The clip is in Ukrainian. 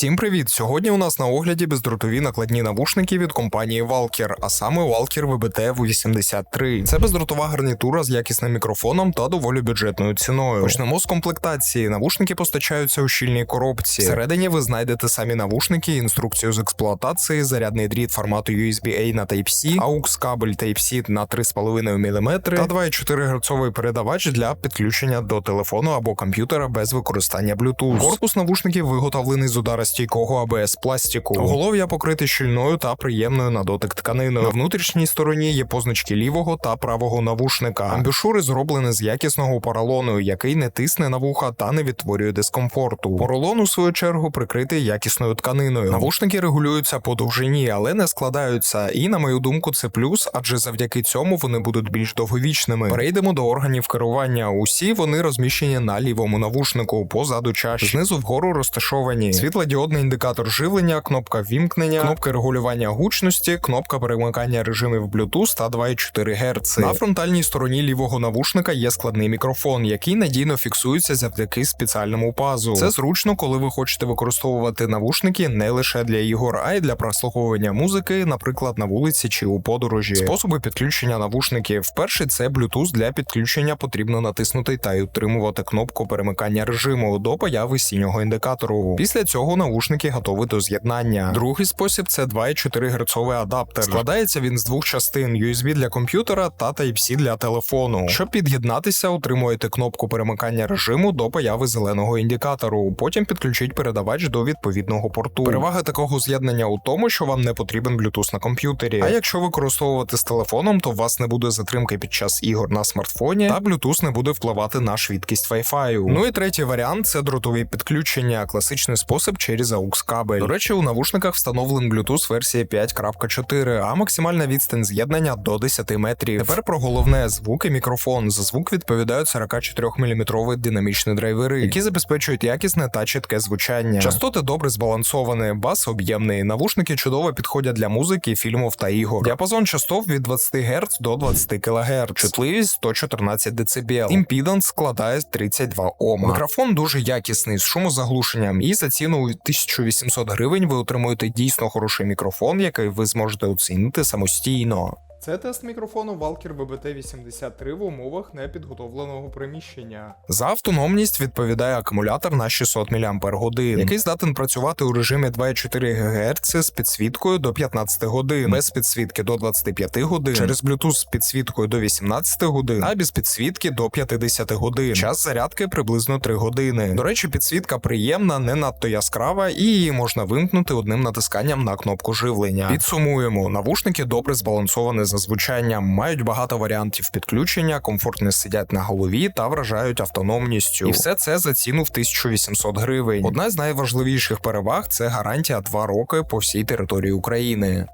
Всім привіт! Сьогодні у нас на огляді бездротові накладні навушники від компанії Walker, а саме Walker VBT V83. Це бездротова гарнітура з якісним мікрофоном та доволі бюджетною ціною. Почнемо з комплектації. Навушники постачаються у щільній коробці. Всередині ви знайдете самі навушники, інструкцію з експлуатації, зарядний дріт формату USB-A на Type-C, AUX кабель Type-C на 3,5 мм та 2,4 Гц передавач для підключення до телефону або комп'ютера без використання Bluetooth. Корпус навушників виготовлений з ударостійкого АБС пластику. Голов'я покрите щільною та приємною на дотик тканиною. На внутрішній стороні є позначки лівого та правого навушника. Амбушури зроблені з якісного поролону, який не тисне на вуха та не відтворює дискомфорту. Поролон, у свою чергу, прикритий якісною тканиною. Навушники регулюються по довжині, але не складаються. І на мою думку, це плюс, адже завдяки цьому вони будуть більш довговічними. Перейдемо до органів керування. Усі вони розміщені на лівому навушнику, позаду чаші. Знизу вгору розташовані світлодіодний індикатор живлення, кнопка вімкнення, кнопка регулювання гучності, кнопка перемикання режимів Bluetooth та 2,4 Гц. На фронтальній стороні лівого навушника є складний мікрофон, який надійно фіксується завдяки спеціальному пазу. Це зручно, коли ви хочете використовувати навушники не лише для ігор, а й для прослуховування музики, наприклад, на вулиці чи у подорожі. Способи підключення навушників. Перший це Bluetooth для підключення потрібно натиснути та й утримувати кнопку перемикання режиму до появи синього індикатору. Після цього навушники готові до з'єднання. Другий спосіб це 2,4 Гц адаптер. Складається він з двох частин: USB для комп'ютера та Type-C для телефону. Щоб під'єднатися, утримуєте кнопку перемикання режиму до появи зеленого індикатору. Потім підключіть передавач до відповідного порту. Перевага такого з'єднання у тому, що вам не потрібен Bluetooth на комп'ютері. А якщо використовувати з телефоном, то у вас не буде затримки під час ігор на смартфоні, та Bluetooth не буде впливати на швидкість Wi-Fi. Ну і третій варіант це дротові підключення, класичний спосіб через AUX кабель. До речі, у навушниках встановлен Bluetooth версія 5.4, а максимальна відстань з'єднання до 10 метрів. Тепер про головне звук і мікрофон. За звук відповідають 44 мм динамічні драйвери, які забезпечують якісне та чітке звучання. Частоти добре збалансовані, бас об'ємний. Навушники чудово підходять для музики, фільмів та ігор. Діапазон частот від 20 Гц до 20 кГц, чутливість 114 дБ. Імпіданс складає 32 Ом. Мікрофон дуже якісний з шумозаглушенням, і за ціну 1800 гривень ви отримуєте дійсно хороший мікрофон, який ви зможете оцінити самостійно. Це тест мікрофону Walker BBT83 в умовах непідготовленого приміщення. За автономність відповідає акумулятор на 600 мАч, який здатен працювати у режимі 2,4 ГГц з підсвіткою до 15 годин, без підсвітки до 25 годин, через Bluetooth з підсвіткою до 18 годин, а без підсвітки до 50 годин. Час зарядки приблизно 3 години. До речі, підсвітка приємна, не надто яскрава, і її можна вимкнути одним натисканням на кнопку живлення. Підсумуємо, навушники добре збалансовані за звучанням, мають багато варіантів підключення, комфортно сидять на голові та вражають автономністю. І все це за ціну в 1800 гривень. Одна з найважливіших переваг це гарантія 2 роки по всій території України.